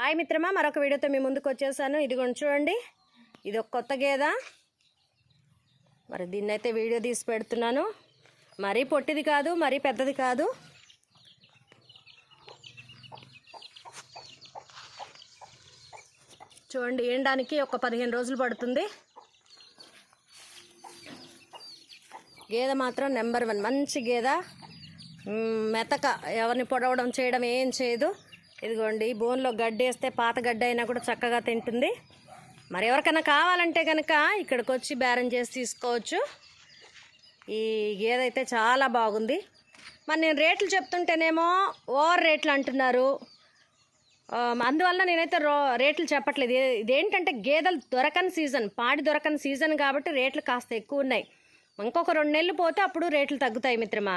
Hi మిత్రమా మరొక వీడియోతో మీ ముందుకు వచ్చేసాను. ఇదిగోండి చూడండి ఇది ఒక కొత్త గేద. మరి దీన్నైతే వీడియో తీసి పెడుతున్నాను. మరీ పొట్టిది కాదు మరీ పెద్దది కాదు. చూడండి ఏండానికి ఒక పదిహేను రోజులు పడుతుంది. గేదె మాత్రం నెంబర్ వన్ మంచి గేదె. మెతక ఎవరిని పొడవడం చేయడం ఏం చేయదు. ఇదిగోండి బోన్లో గడ్డి వేస్తే పాత గడ్డి అయినా కూడా చక్కగా తింటుంది. మరి ఎవరికైనా కావాలంటే కనుక ఇక్కడికి వచ్చి బేరం చేసి తీసుకోవచ్చు. ఈ గేదె అయితే చాలా బాగుంది. మరి నేను రేట్లు చెప్తుంటేనేమో ఓవర్ రేట్లు అంటున్నారు. అందువల్ల నేనైతే రో రేట్లు చెప్పట్లేదు. ఇదేంటంటే గేదెలు దొరకని సీజన్ పాడి దొరకని సీజన్ కాబట్టి రేట్లు కాస్త ఎక్కువ ఉన్నాయి. ఇంకొక రెండు నెలలు పోతే అప్పుడు రేట్లు తగ్గుతాయి మిత్రమా?